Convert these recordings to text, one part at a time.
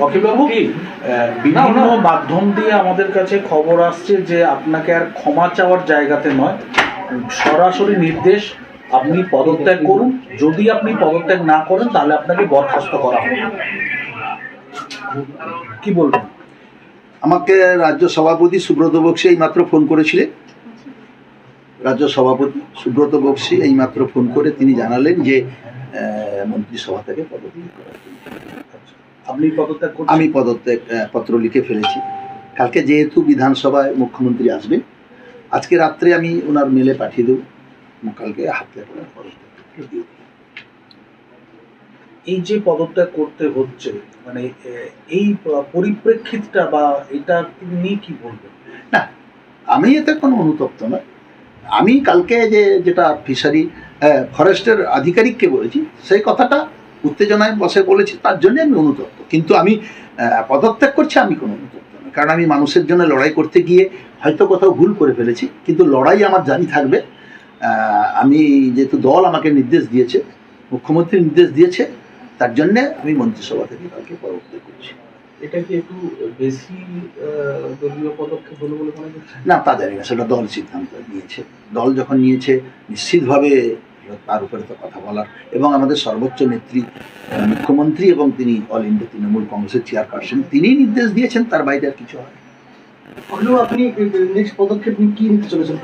অখিলবাবু বিভিন্ন মাধ্যম দিয়ে আমাদের কাছে খবর আসছে যে আপনাকে আর ক্ষমা চাওয়ার জায়গাতে নয়। সরাসরি নির্দেশ আপনি পদত্যাগ করুন। যদি আপনি পদত্যাগ না করেন তাহলে আপনাকে বরখাস্ত করা হবে। কি বলবেন? আমাকে রাজ্য সভাপতি সুব্রত বক্সি এইমাত্র ফোন করেছিলেন। রাজ্য সভাপতি সুব্রত বক্সি এইমাত্র ফোন করে তিনি জানালেন যে আহ, মন্ত্রিসভা থেকে পদত্যাগ করার জন্য। আপনি পদত্যাগ আমি পদত্যাগ পত্র লিখে ফেলেছি। কালকে যেহেতু বিধানসভায় মুখ্যমন্ত্রী আসবেন আজকে রাত্রে আমি ওনার মেলে পাঠিয়ে দেবো। কালকে হাতে পদত্যাগ এই যে পদত্যাগ করতে হচ্ছে মানে এই পরিপ্রেক্ষিতটা বা এটা নিয়ে কি বলবেন না আমি এতে কোনো অনুতপ্ত নয় আমি কালকে যে যেটা ফিশারি ফরেস্টের আধিকারিককে বলেছি সেই কথাটা উত্তেজনায় বসে বলেছি তার জন্য আমি অনুতপ্ত। কিন্তু আমি পদত্যাগ করছি আমি কোনো অনুতপ্ত নয় কারণ আমি মানুষের জন্য লড়াই করতে গিয়ে হয়তো কোথাও ভুল করে ফেলেছি কিন্তু লড়াই আমার জারি থাকবে। আমি যেহেতু দল আমাকে নির্দেশ দিয়েছে মুখ্যমন্ত্রী নির্দেশ দিয়েছে তার জন্যে আমি মন্ত্রিসভা থেকে কালকে পদত্যাগ করছি। এটা কি একটু বেশি দলীয় পদক্ষেপ হলো বলে মনে হচ্ছে? না তা জানি না সেটা দল সিদ্ধান্ত নিয়েছে। দল যখন নিয়েছে নিশ্চিতভাবে তার উপরে তো কথা বলার। এবং আমাদের সর্বোচ্চ নেত্রী মুখ্যমন্ত্রী এবং তিনি অল ইন্ডিয়া তৃণমূল কংগ্রেসের চেয়ারপারসন তিনি নির্দেশ দিয়েছেন তার বাইরে আর কিছু হয় আপনি নেক্সট পদক্ষেপ কি নিতে চলেছেন?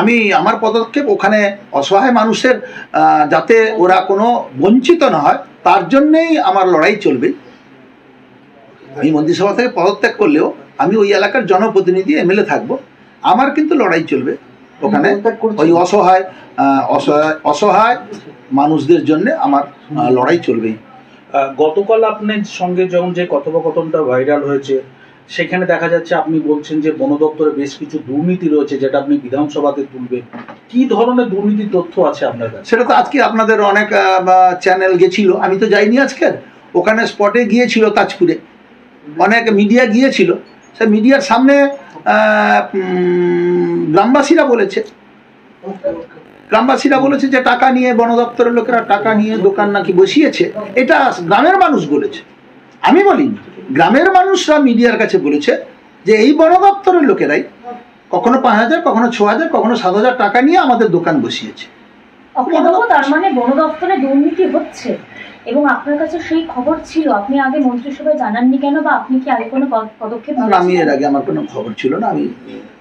আমি আমার পদক্ষেপ ওখানে অসহায় মানুষের যাতে ওরা কোনো বঞ্চিত না হয় তার জন্যেই আমার লড়াই চলবে। আমি মন্ত্রিসভা থেকে পদত্যাগ করলেও আমি ওই এলাকার জনপ্রতিনিধি এমএলএ থাকব। আমার কিন্তু লড়াই চলবে। ওখানে ওই অসহায় অসহায় অসহায় মানুষদের জন্য আমার লড়াই চলবেই গতকাল আপনার সঙ্গে যখন যে কথোপকথনটা ভাইরাল হয়েছে সেখানে দেখা যাচ্ছে আপনি বলছেন যে বন দপ্তরে বেশ কিছু দুর্নীতি রয়েছে যেটা আপনি বিধানসভাতে তুলবেন। কি ধরনের দুর্নীতির তথ্য আছে আপনার কাছে? সেটা তো আজকে আপনাদের অনেক চ্যানেল গেছিল। আমি তো যাইনি আজকের ওখানে স্পটে গিয়েছিল তাজপুরে। অনেক মিডিয়া গিয়েছিল। সে মিডিয়ার সামনে গ্রামবাসীরা বলেছে। গ্রামবাসীরা বলেছে যে টাকা নিয়ে বন দপ্তরের লোকেরা টাকা নিয়ে দোকান নাকি বসিয়েছে। এটা গ্রামের মানুষ বলেছে। আমি বলিনি গ্রামের মানুষরা মিডিয়ার কাছে বলেছে যে এই বন দপ্তরের লোকেরাই কখনো পাঁচ হাজার, কখনো ছ হাজার, কখনো সাত হাজার টাকা নিয়ে আমাদের দোকান বসিয়েছে। তার মানে বন দপ্তরে দুর্নীতি হচ্ছে। এবং আপনার কাছে সেই খবর ছিল আপনি আগে মন্ত্রিসভায় জানাননি কেন বা আপনি কি আগে কোনো পদ- পদক্ষেপ আমি এর আগে আমার কোনো খবর ছিল না আমি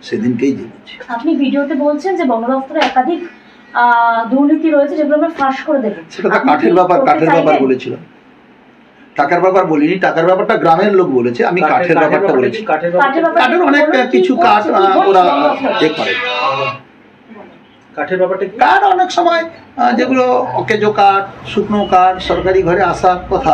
সেদিনকেই জেনেছি আপনি ভিডিওতে বলছেন যে বন দপ্তরে একাধিক আহ, দুর্নীতি রয়েছে যেগুলো আমরা ফাঁস করে দেবো সেটা তো কাঠের ব্যাপার কাঠের ব্যাপার? বলেছিলাম টাকার ব্যাপার বলিনি টাকার ব্যাপারটা গ্রামের লোক বলেছে আমি কাঠের ব্যাপারটা বলেছি কাঠের অনেক কিছু কাঠ ওরা? এ করে কাঠের ব্যাপারটা কি? কাঠ অনেক সময় যেগুলো অকেজো কাঠ শুকনো কাঠ সরকারি ঘরে আসার কথা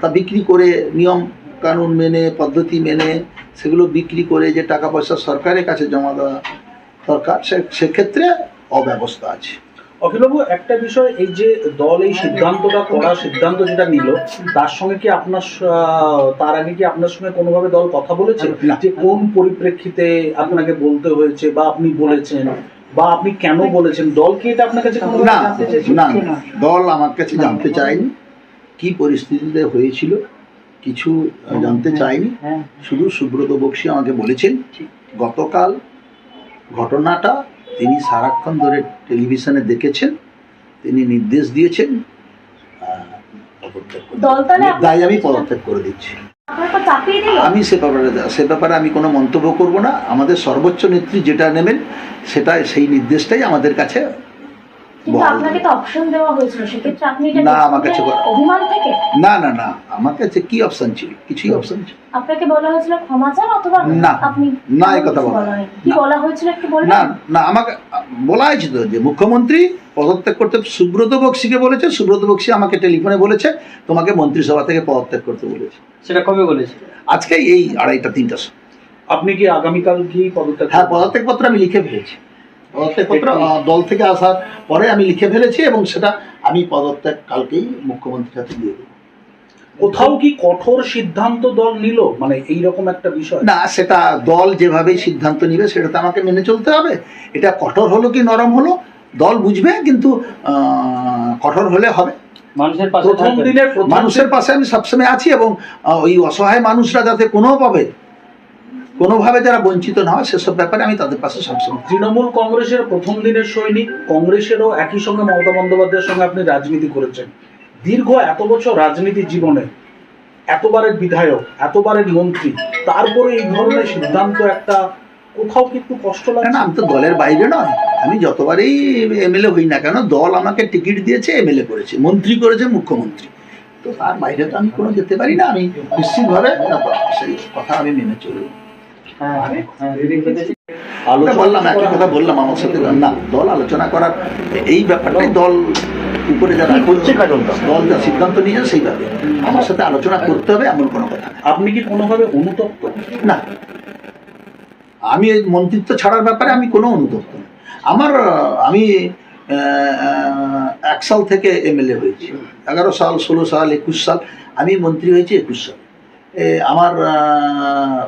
তা বিক্রি করে নিয়ম কানুন মেনে পদ্ধতি মেনে সেগুলো বিক্রি করে যে টাকা পয়সা সরকারের কাছে জমা দেওয়া দরকার সে- সেক্ষেত্রে অব্যবস্থা আছে। অখিলবাবু একটা বিষয় এই যে দল এই সিদ্ধান্তটা করার সিদ্ধান্ত যেটা নিল তার সঙ্গে কি আপনার তার আগে কি আপনার সঙ্গে কোনোভাবে দল কথা বলেছে। যে কোন পরিপ্রেক্ষিতে আপনাকে বলতে হয়েছে বা আপনি বলেছেন? বা আপনি কেন বলেছেন? দল কি এটা আপনার কাছে না না না, দল আমার কাছে জানতে চায়নি। কি পরিস্থিতিতে হয়েছিল কিছু জানতে চায়নি। হ্যাঁ শুধু সুব্রত বক্সি আমাকে বলেছেন গতকাল ঘটনাটা তিনি সারাক্ষণ ধরে টেলিভিশনে দেখেছেন তিনি নির্দেশ দিয়েছেন তাই আমি পদত্যাগ করে দিচ্ছি। আমি সে ব্যাপারে সে ব্যাপারে আমি কোনো মন্তব্য করব না। আমাদের সর্বোচ্চ নেত্রী যেটা নেবেন সেটা সেই নির্দেশটাই আমাদের কাছে কিন্তু বহাল আপনাকে তো অপশন দেওয়া হয়েছিল সেক্ষেত্রে আপনি এটা না, আমার কাছে অভিমান থেকে? না না না আমার কাছে কি অপশন ছিল? কিছুই অপশন ছিল আপনাকে বলা হয়েছিল ক্ষমা চান অথবা না, আপনি না, এই কথা বলা কি বলা হয়েছিল একটু বলবেন? না না আমাকে বলা হয়েছে তো যে মুখ্যমন্ত্রী পদত্যাগ করতে সুব্রত বক্সিকে বলেছে সুব্রত বক্সি আমাকে টেলিফোনে বলেছে তোমাকে মন্ত্রিসভা থেকে পদত্যাগ করতে বলেছে। সেটা কবে বলেছে? আজকে এই আড়াইটা তিনটা সময়। আপনি কি আগামীকাল কি পদত্যাগ হ্যাঁ পদত্যাগ পত্র আমি লিখে ফেলেছি। পদত্যাগ পত্র আহ, দল থেকে আসার পরে আমি লিখে ফেলেছি এবং সেটা আমি পদত্যাগ কালকেই মুখ্যমন্ত্রীর হাতে দিয়ে দেবো। কোথাও কি কঠোর সিদ্ধান্ত দল নিল? মানে এই রকম একটা বিষয়। না সেটা দল যেভাবে সিদ্ধান্ত নিবে সেটা তো আমাকে মেনে চলতে হবে। এটা কঠোর হলো কি নরম হলো দল বুঝবে কিন্তু কঠোর হলে হবে। মানুষের পাশে প্রথম দিনের মানুষের পাশে আমি সবসময় আছি এবং ওই অসহায় মানুষরা যাতে কোনোভাবে কোনোভাবে যারা বঞ্চিত না হয় সেসব ব্যাপারে আমি তাদের পাশে সবসময়। তৃণমূল কংগ্রেসের প্রথম দিনের সৈনিক কংগ্রেসেরও একই সঙ্গে মমতা বন্দ্যোপাধ্যায়ের সঙ্গে আপনি রাজনীতি করেছেন। দীর্ঘ এত বছর রাজনীতি জীবনে এতবারের বিধায়ক এতবারের মন্ত্রী তারপরে এই ধরনের সিদ্ধান্ত একটা কোথাও কিন্তু কষ্ট লাগে না আমি তো দলের বাইরে নয়। আমি যতবারই এমএলএ হই না কেন দল আমাকে টিকিট দিয়েছে এমএলএ করেছে মন্ত্রী করেছে মুখ্যমন্ত্রী। তো তার বাইরে তো আমি কোনো যেতে পারি না আমি নিশ্চিতভাবে সেই কথা আমি মেনে চলব। আলোচনা বললাম কথা বললাম আমার সাথে। না দল আলোচনা করার এই ব্যাপারটাই দল উপরে যারা হচ্ছে কাজলটা? দল যা সিদ্ধান্ত নিয়েছে সেইভাবে আমার সাথে আলোচনা করতে হবে এমন কোনো কথা আপনি কি কোনোভাবে অনুতপ্ত? না। আমি এই মন্ত্রিত্ব ছাড়ার ব্যাপারে আমি কোনো অনুতপ্ত না। আমার আমি আহ, এক সাল থেকে এমএলএ হয়েছি। এগারো সাল ষোলো সাল একুশ সাল আমি মন্ত্রী হয়েছি একুশ সাল। এ, আমার আহ,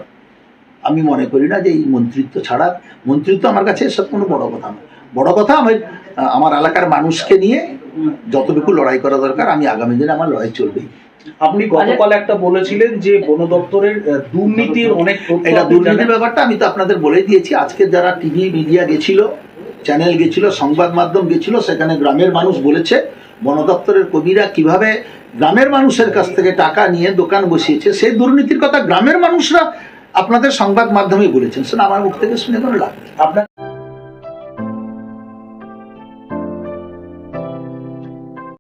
আমি মনে করি না যে এই মন্ত্রিত্ব ছাড়া মন্ত্রিত্ব আমার কাছে এসব কোনো বড় কথা না বড় কথা আমি আমার এলাকার মানুষকে নিয়ে যতটুকু লড়াই করা দরকার আমি আগামী দিনে আমার লড়াই চলবেই আপনি গতকাল একটা বলেছিলেন যে বন দপ্তরের দুর্নীতির অনেক এটা দুর্নীতির ব্যাপারটা আমি তো আপনাদের বলে দিয়েছি। আজকে যারা টিভি মিডিয়া গেছিল চ্যানেল গেছিল সংবাদ মাধ্যম গেছিল সেখানে গ্রামের মানুষ বলেছে বন দপ্তরের কর্মীরা কীভাবে গ্রামের মানুষের কাছ থেকে টাকা নিয়ে দোকান বসিয়েছে সেই দুর্নীতির কথা গ্রামের মানুষরা আপনাদের সংবাদ মাধ্যমে বলেছেন। শোনা আমার মুখ থেকে শুনে কোনো লাভ আপনার